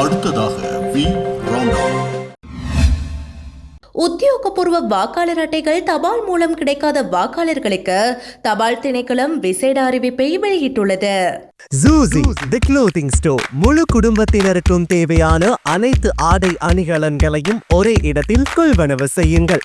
அடுத்ததாக we. Round உத்தியோகபூர்வ வாக்காளர் அட்டைகள் தபால் மூலம் கிடைக்காத வாக்காளர்களுக்கு தபால் திணைக்களம் விசேட அறிவிப்பை வெளியிட்டுள்ளது. ஜூசி தி க்ளோத்திங் ஸ்டோர் முழு குடும்பத்தினருக்கும் தேவையான அனைத்து ஆடை அணிகலன்களையும் ஒரே இடத்தில் கொள்வனவு செய்யுங்கள்.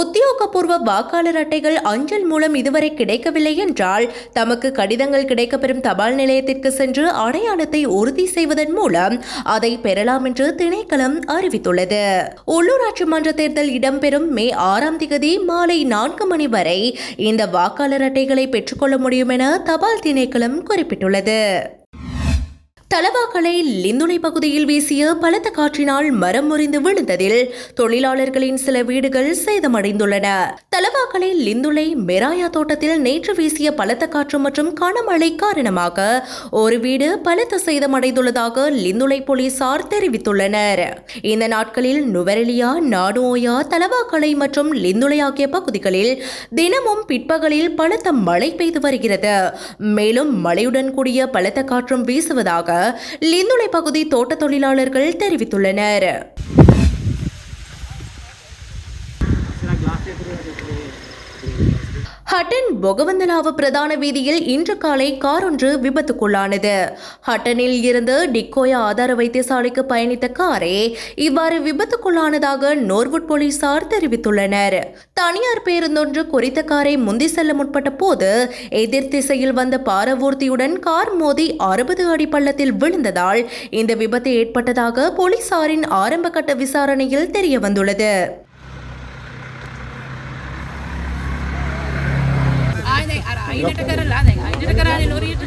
உத்தியோகபூர்வ வாக்காளர் அட்டைகள் அஞ்சல் மூலம் இதுவரை கிடைக்கவில்லை என்றால் தமக்கு கடிதங்கள் கிடைக்கப்பெறும் தபால் நிலையத்திற்கு சென்று அடையாளத்தை உறுதி செய்வதன் மூலம் அதை பெறலாம் என்று திணைக்களம் அறிவித்துள்ளது. உள்ளூராட்சி மன்ற தேர்தல் இடம்பெறும் மே ஆறாம் திகதி மாலை நான்கு மணி வரை இந்த வாக்காளர் அட்டைகளை பெற்றுக்கொள்ள முடியும் என தபால் திணைக்களம் குறிப்பிட்டுள்ளது. தலவாக்கலை லிந்துளை பகுதியில் வீசிய பலத்த காற்றினால் மரம் முறிந்து விழுந்ததில் தொழிலாளர்களின் சில வீடுகள் சேதமடைந்துள்ளன. தலவாக்கலை லிந்துளை மெராயா தோட்டத்தில் நேற்று வீசிய பலத்த காற்று மற்றும் கனமழை காரணமாக ஒரு வீடு பலத்த சேதமடைந்துள்ளதாக லிந்துளை போலீசார் தெரிவித்துள்ளனர். இந்த நாட்களில் நுவரெலியா நாடுஓயா தலவாக்கலை மற்றும் லிந்துளை ஆகிய பகுதிகளில் தினமும் பிற்பகலில் பலத்த மழை பெய்து வருகிறது. மேலும் மழையுடன் கூடிய பலத்த காற்றும் வீசுவதாக லிந்துளை பகுதி தோட்ட தொழிலாளர்கள் தெரிவித்துள்ளனர் ஹட்டன் பொகவந்தலாவ பிரதான வீதியில் இன்று காலை கார் ஒன்று விபத்துக்குள்ளானது. ஹட்டனில் இருந்து டிக்கோயா ஆதார வைத்தியசாலைக்கு பயணித்த காரே இவ்வாறு விபத்துக்குள்ளானதாக நோர்வுட் போலீசார் தெரிவித்துள்ளனர். தனியார் பேருந்தொன்று குறித்த காரை முந்தி செல்ல முற்பட்ட போது எதிர் திசையில் வந்த பாரவூர்த்தியுடன் கார் மோதி அறுபது அடி பள்ளத்தில் விழுந்ததால் இந்த விபத்து ஏற்பட்டதாக போலீசாரின் ஆரம்பகட்ட விசாரணையில் தெரிய ಐನಟ ಕರಲ್ಲ ಅದೇ ಐನಟ ಕರ ಅಲ್ಲಿ ನೋಡಿಟ್ಟು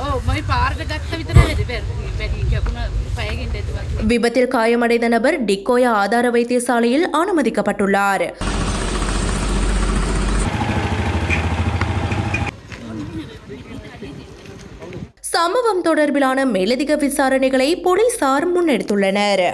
ಓ ಮೈ ಪಾರ್ದ ಗತ್ತ விபத்தில் காயமடைந்த நபர் டிக்கோயா ஆதார வைத்தியசாலையில் அனுமதிக்கப்பட்டுள்ளார் சம்பவம் தொடர்பிலான மேலதிக விசாரணைகளை போலீசார் முன்னெடுத்துள்ளனர்.